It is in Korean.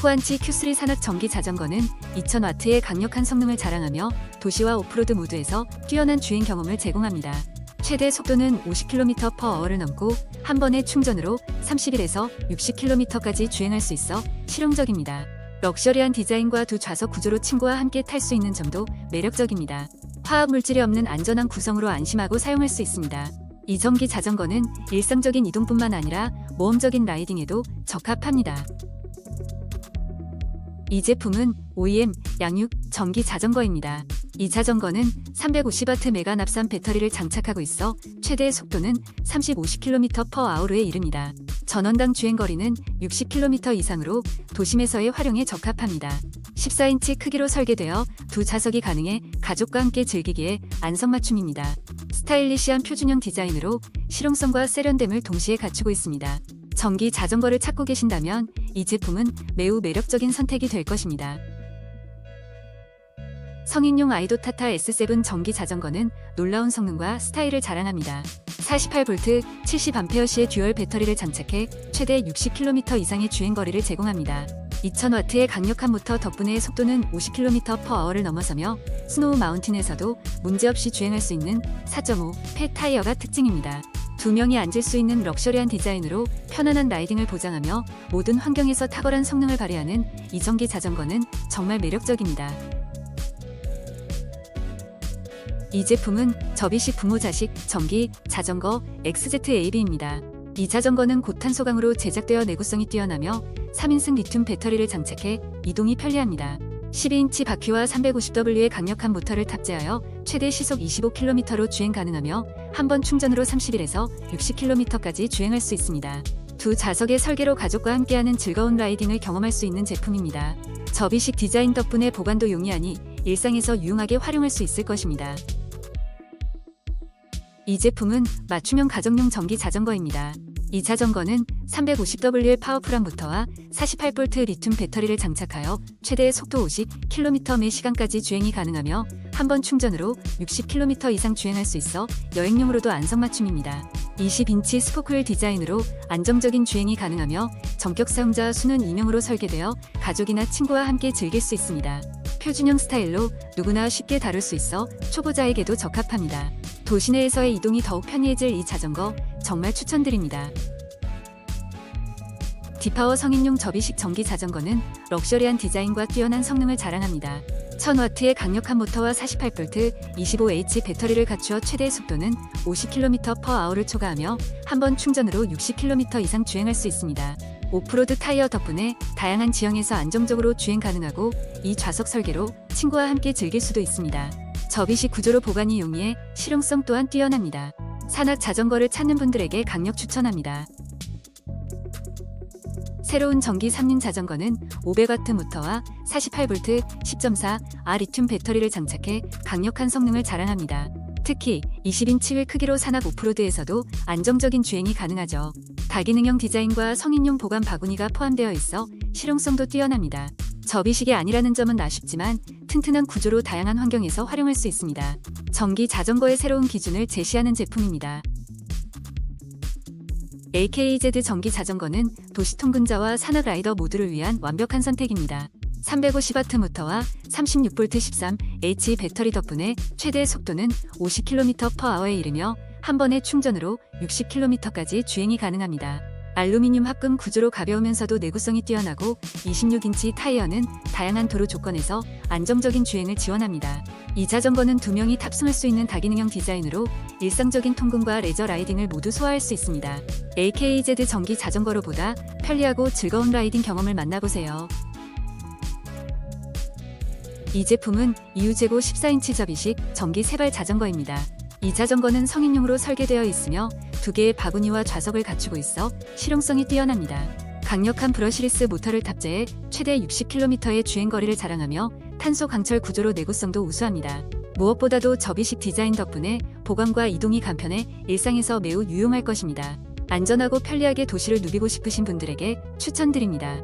후안치 Q3 산악 전기 자전거는 2000W의 강력한 성능을 자랑하며 도시와 오프로드 모두에서 뛰어난 주행 경험을 제공합니다. 최대 속도는 50km/h를 넘고 한 번의 충전으로 31에서 60km까지 주행할 수 있어 실용적입니다. 럭셔리한 디자인과 두 좌석 구조로 친구와 함께 탈 수 있는 점도 매력적입니다. 화학 물질이 없는 안전한 구성으로 안심하고 사용할 수 있습니다. 이 전기 자전거는 일상적인 이동뿐만 아니라 모험적인 라이딩에도 적합합니다. 이 제품은 OEM 양육 전기 자전거입니다. 이 자전거는 350W 메가 납산 배터리를 장착하고 있어 최대 속도는 30, 50km/h에 이릅니다. 전원당 주행 거리는 60km 이상으로 도심에서의 활용에 적합합니다. 14인치 크기로 설계되어 두 좌석이 가능해 가족과 함께 즐기기에 안성맞춤입니다. 스타일리시한 표준형 디자인으로 실용성과 세련됨을 동시에 갖추고 있습니다. 전기 자전거를 찾고 계신다면 이 제품은 매우 매력적인 선택이 될 것입니다. 성인용 아이도 타타 S7 전기 자전거는 놀라운 성능과 스타일을 자랑합니다. 48V 70A시의 듀얼 배터리를 장착해 최대 60km 이상의 주행 거리를 제공합니다. 2000W의 강력한 모터 덕분에 속도는 50km/h를 넘어서며 스노우 마운틴에서도 문제없이 주행할 수 있는 4.5폐 타이어가 특징입니다. 두 명이 앉을 수 있는 럭셔리한 디자인으로 편안한 라이딩을 보장하며 모든 환경에서 탁월한 성능을 발휘하는 이 전기 자전거는 정말 매력적입니다. 이 제품은 접이식 부모 자식 전기 자전거 XZAB입니다. 이 자전거는 고탄 소강으로 제작되어 내구성이 뛰어나며 3인승 리튬 배터리를 장착해 이동이 편리합니다. 12인치 바퀴와 350W의 강력한 모터를 탑재하여 최대 시속 25km로 주행 가능하며 한 번 충전으로 31에서 60km까지 주행할 수 있습니다. 두 좌석의 설계로 가족과 함께하는 즐거운 라이딩을 경험할 수 있는 제품입니다. 접이식 디자인 덕분에 보관도 용이하니 일상에서 유용하게 활용할 수 있을 것입니다. 이 제품은 맞춤형 가정용 전기 자전거입니다. 이 자전거는 350W의 파워풀한 모터와 48V 리튬 배터리를 장착하여 최대 속도 50km 매 시간까지 주행이 가능하며 한 번 충전으로 60km 이상 주행할 수 있어 여행용으로도 안성맞춤입니다. 20인치 스포크휠 디자인으로 안정적인 주행이 가능하며 전격 사용자 수는 2명으로 설계되어 가족이나 친구와 함께 즐길 수 있습니다. 표준형 스타일로 누구나 쉽게 다룰 수 있어 초보자에게도 적합합니다. 도시 내에서의 이동이 더욱 편리해질 이 자전거 정말 추천드립니다. 디파워 성인용 접이식 전기 자전거는 럭셔리한 디자인과 뛰어난 성능을 자랑합니다. 1000W의 강력한 모터와 48V 25H 배터리를 갖추어 최대 속도는 50km/h를 초과하며 한 번 충전으로 60km 이상 주행할 수 있습니다. 오프로드 타이어 덕분에 다양한 지형에서 안정적으로 주행 가능하고 이 좌석 설계로 친구와 함께 즐길 수도 있습니다. 접이식 구조로 보관이 용이해 실용성 또한 뛰어납니다. 산악 자전거를 찾는 분들에게 강력 추천합니다. 새로운 전기 3륜 자전거는 500W 모터와 48V 10.4A 리튬 배터리를 장착해 강력한 성능을 자랑합니다. 특히 20인치 휠 크기로 산악 오프로드에서도 안정적인 주행이 가능하죠. 다기능형 디자인과 성인용 보관 바구니가 포함되어 있어 실용성도 뛰어납니다. 접이식이 아니라는 점은 아쉽지만 튼튼한 구조로 다양한 환경에서 활용할 수 있습니다. 전기 자전거의 새로운 기준을 제시하는 제품입니다. AKZ 전기 자전거는 도시 통근자와 산악 라이더 모두를 위한 완벽한 선택입니다. 350W 모터와 36V 13H 배터리 덕분에 최대 속도는 50km/h에 이르며 한 번의 충전으로 60km까지 주행이 가능합니다. 알루미늄 합금 구조로 가벼우면서도 내구성이 뛰어나고 26인치 타이어는 다양한 도로 조건에서 안정적인 주행을 지원합니다. 이 자전거는 두 명이 탑승할 수 있는 다기능형 디자인으로 일상적인 통근과 레저 라이딩을 모두 소화할 수 있습니다. AKZ 전기 자전거로보다 편리하고 즐거운 라이딩 경험을 만나보세요. 이 제품은 이유제고 14인치 접이식 전기 세발 자전거입니다. 이 자전거는 성인용으로 설계되어 있으며 두 개의 바구니와 좌석을 갖추고 있어 실용성이 뛰어납니다. 강력한 브러시리스 모터를 탑재해 최대 60km의 주행거리를 자랑하며 탄소 강철 구조로 내구성도 우수합니다. 무엇보다도 접이식 디자인 덕분에 보관과 이동이 간편해 일상에서 매우 유용할 것입니다. 안전하고 편리하게 도시를 누비고 싶으신 분들에게 추천드립니다.